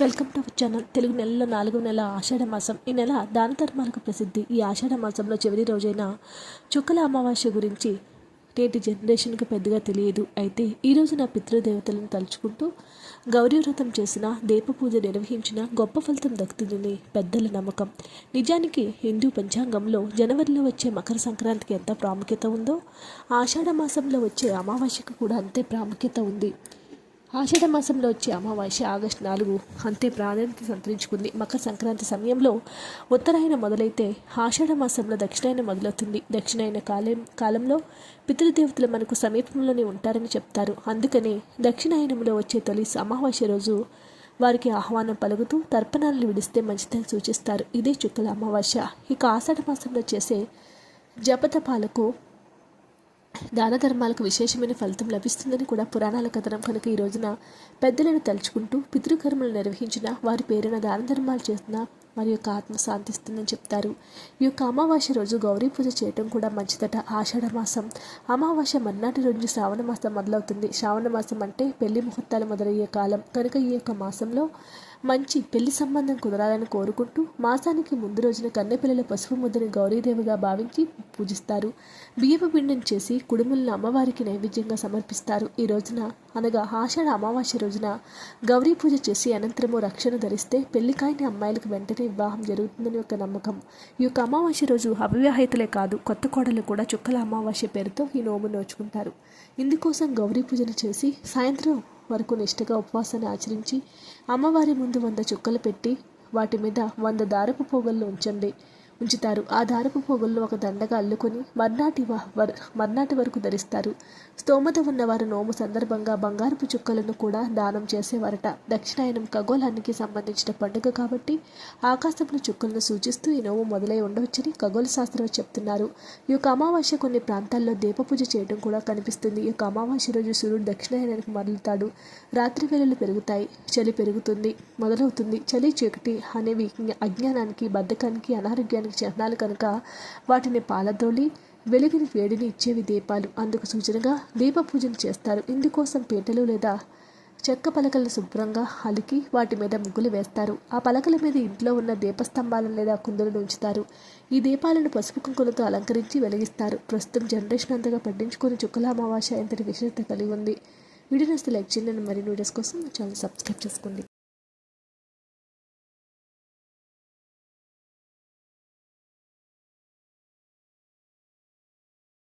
Welcome to our channel. Telugu నెలలో నాలుగు నెల ఆషాఢ మాసం. ఈ నెల దాన ధర్మాలకు ప్రసిద్ధి. ఈ ఆషాఢ మాసంలో చివరి రోజైన చుక్కల అమావాస్య గురించి నేటి జనరేషన్కి పెద్దగా తెలియదు. అయితే ఈ నా పితృదేవతలను తలుచుకుంటూ గౌరీ వ్రతం చేసిన దీప పూజ నిర్వహించిన గొప్ప ఫలితం దక్కుతుందని పెద్దల నమ్మకం. నిజానికి హిందూ పంచాంగంలో జనవరిలో వచ్చే మకర సంక్రాంతికి ఎంత ప్రాముఖ్యత ఉందో ఆషాఢ మాసంలో వచ్చే అమావాస్యకు కూడా అంతే ప్రాముఖ్యత ఉంది. ఆషాఢ మాసంలో వచ్చే అమావాస్య ఆగస్టు నాలుగు అంతే ప్రాధాన్యత సంతరించుకుంది. మకర సంక్రాంతి సమయంలో ఉత్తరాయణ మొదలైతే ఆషాఢ మాసంలో దక్షిణాయన మొదలవుతుంది. దక్షిణాయన కాలం కాలంలో పితృదేవతలు మనకు సమీపంలోనే ఉంటారని చెప్తారు. అందుకనే దక్షిణాయనంలో వచ్చే తొలి అమావాస్య రోజు వారికి ఆహ్వానం పలుకుతూ తర్పణాలను విడిస్తే మంచిదని సూచిస్తారు. ఇదే చుక్కల అమావాస్య. ఇక ఆషాఢ మాసంలో చేసే జపతపాలకు దాన ధర్మాలకు విశేషమైన ఫలితం లభిస్తుందని కూడా పురాణాల కథనం కనుక ఈ రోజున పెద్దలను తలుచుకుంటూ పితృకర్మలు నిర్వహించిన వారి పేరున దాన ధర్మాలు చేసిన మరి యొక్క ఆత్మ శాంతిస్తుందని చెప్తారు. ఈ యొక్క అమావాస్య రోజు గౌరీ పూజ చేయటం కూడా మంచిదట. ఆషాఢ మాసం. అమావాస్య మర్నాటి రోజు శ్రావణ మాసం మొదలవుతుంది. శ్రావణ మాసం అంటే పెళ్ళి ముహూర్తాలు మొదలయ్యే కాలం. కనుక ఈ యొక్క మాసంలో మంచి పెళ్ళి సంబంధం కుదరాలని కోరుకుంటూ మాసానికి ముందు రోజున కన్నెపిల్లల పసుపు ముద్దని గౌరీదేవిగా భావించి పూజిస్తారు. బియ్యపు పిండిని చేసి కుడుములను అమ్మవారికి నైవేద్యంగా సమర్పిస్తారు. ఈ రోజున అనగా ఆషాఢ అమావాస్య రోజున గౌరీ పూజ చేసి అనంతరము రక్షణ ధరిస్తే పెళ్ళికాయని అమ్మాయిలకు వెంటనే వివాహం జరుగుతుందని ఒక నమ్మకం. ఈ యొక్క అమావాస్య రోజు అవివాహితులే కాదు కొత్త కోడలు కూడా చుక్కల అమావాస్య పేరుతో ఈ నోము నోచుకుంటారు. ఇందుకోసం గౌరీ పూజను చేసి సాయంత్రం వరకు నిష్ఠగా ఉపవాసాన్ని ఆచరించి అమ్మవారి ముందు వంద చుక్కలు పెట్టి వాటి మీద వంద దారపు పోగళ్ళు ఉంచండి. ఉంచుతారు. ఆ దారపు పోగుల్లో ఒక దండగా అల్లుకొని మర్నాటి మర్నాటి వరకు ధరిస్తారు. స్తోమత ఉన్నవారు నోము సందర్భంగా బంగారపు చుక్కలను కూడా దానం చేసేవారట. దక్షిణాయనం ఖగోళానికి సంబంధించిన పండుగ కాబట్టి ఆకాశంలో చుక్కలను సూచిస్తూ ఈ నోము మొదలై ఉండవచ్చని ఖగోళ శాస్త్రం చెప్తున్నారు. ఈ యొక్క అమావాస్య కొన్ని ప్రాంతాల్లో దీపపూజ చేయడం కూడా కనిపిస్తుంది. ఈ యొక్క అమావాస్య రోజు సూర్యుడు దక్షిణాయనానికి మరలుతాడు. రాత్రి వేళలు పెరుగుతాయి. చలి పెరుగుతుంది మొదలవుతుంది. చలి చీకటి అనేవి అజ్ఞానానికి బద్ధకానికి అనారోగ్యానికి చేయడానికి చిహ్నాలు కనుక వాటిని పాలదోలి వెలుగుని వేడిని ఇచ్చేవి దీపాలు అందుకు సూచనగా దీప పూజలు చేస్తారు. ఇందుకోసం పీటలు లేదా చెక్క పలకలను శుభ్రంగా అలికి వాటి మీద ముగ్గులు వేస్తారు. ఆ పలకల మీద ఇంట్లో ఉన్న దీపస్తంభాలను లేదా కుందులను ఉంచుతారు. ఈ దీపాలను పసుపు కుంకులతో అలంకరించి వెలిగిస్తారు. ప్రస్తుతం జనరేషన్ అంతగా పట్టించుకుని చుక్కల అమావాస్య ఇంతటి విశేషత కలిగి ఉంది? వీడియో లైక్ చేయండి. మరిన్ని వీడియోస్ కోసం ఛానల్ సబ్స్క్రైబ్ చేసుకోండి.